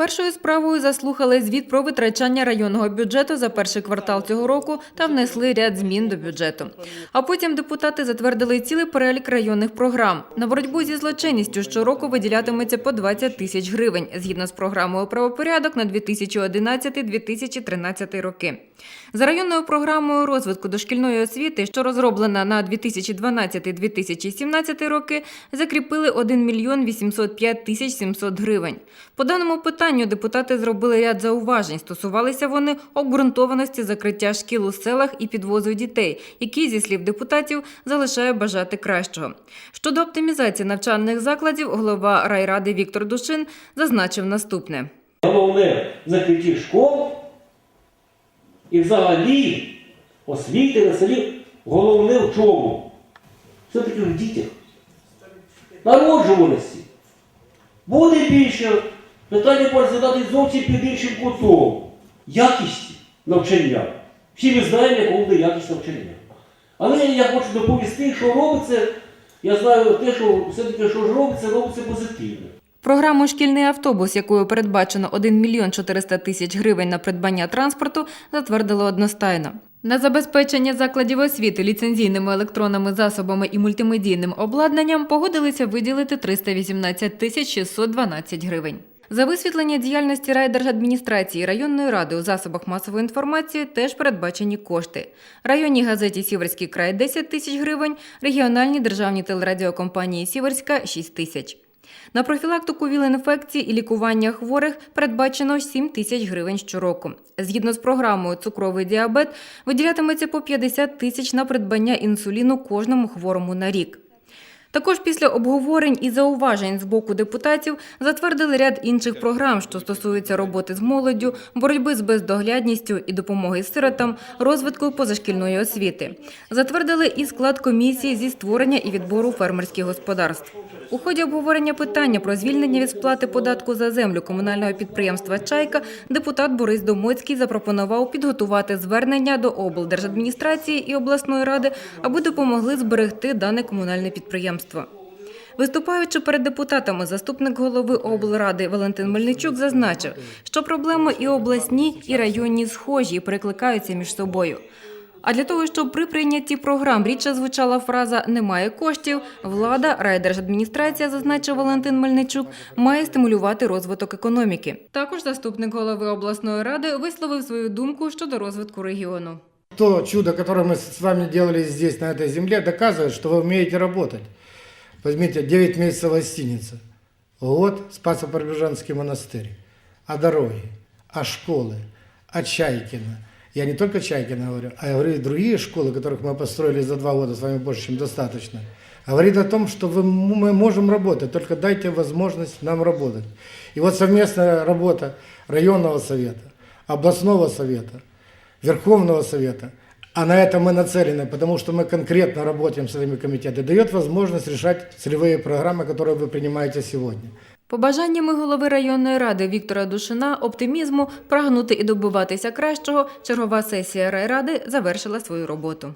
Першою справою заслухали звіт про витрачання районного бюджету за перший квартал цього року та внесли ряд змін до бюджету. А потім депутати затвердили цілий перелік районних програм. На боротьбу зі злочинністю щороку виділятиметься по 20 тисяч гривень згідно з програмою правопорядок на 2011-2013 роки. За районною програмою розвитку дошкільної освіти, що розроблена на 2012-2017 роки, закріпили 1 мільйон 805 тисяч 700 гривень. По даному питанню депутати зробили ряд зауважень. Стосувалися вони обґрунтованості закриття шкіл у селах і підвозу дітей, які, зі слів депутатів, залишає бажати кращого. Щодо оптимізації навчальних закладів, голова райради Віктор Душин зазначив наступне. Головне закриття школ і взагалі освіти на селі головне в чому? Все-таки в дітях. Народжуваності. Буде більше, питання можна задати зовсім під іншим кутом. Якість навчання. Всі ми знаємо, яка буде якість навчання. Але я хочу доповісти, що робиться, я знаю те, що все-таки що ж робиться, робиться позитивно. Програму «Шкільний автобус», якою передбачено 1 мільйон 400 тисяч гривень на придбання транспорту, затвердили одностайно. На забезпечення закладів освіти ліцензійними електронними засобами і мультимедійним обладнанням погодилися виділити 318 тисяч 612 гривень. За висвітлення діяльності райдержадміністрації районної ради у засобах масової інформації теж передбачені кошти. Районній газеті Сіверський край 10 тисяч гривень, регіональній державній телерадіокомпанії Сіверська 6 тисяч. На профілактику ВІЛ-інфекцій і лікування хворих передбачено 7 тисяч гривень щороку. Згідно з програмою «Цукровий діабет» виділятиметься по 50 тисяч на придбання інсуліну кожному хворому на рік. Також після обговорень і зауважень з боку депутатів затвердили ряд інших програм, що стосуються роботи з молоддю, боротьби з бездоглядністю і допомоги сиротам, розвитку позашкільної освіти. Затвердили і склад комісії зі створення і відбору фермерських господарств. У ході обговорення питання про звільнення від сплати податку за землю комунального підприємства Чайка депутат Борис Домоцький запропонував підготувати звернення до облдержадміністрації і обласної ради, аби допомогли зберегти дане комунальне підприємство. Виступаючи перед депутатами, заступник голови облради Валентин Мельничук зазначив, що проблеми і обласні, і районні схожі і перекликаються між собою. А для того, щоб при прийнятті програм рідше звучала фраза «немає коштів», влада, райдержадміністрація, зазначив Валентин Мельничук, має стимулювати розвиток економіки. Також заступник голови обласної ради висловив свою думку щодо розвитку регіону. То чудо, которое мы с вами делали здесь, на этой земле, доказывает, что вы умеете работать. Возьмите 9 месяцев гостиница, год Спасо-Преображенский монастырь, а дороги, а школы, а Чайкина. Я не только Чайкина говорю, а я говорю и другие школы, которых мы построили за два года, с вами больше, чем достаточно. Говорит о том, что вы, мы можем работать, только дайте возможность нам работать. И вот совместная работа районного совета, областного совета, Верховного Совета, а на это мы нацелены, потому что мы конкретно работаем с этими комитетами, дает возможность решать целевые программы, которые вы принимаете сегодня. Побажаннями голови районної ради Віктора Душина оптимізму прагнути і добиватися кращого чергова сесія райради завершила свою роботу.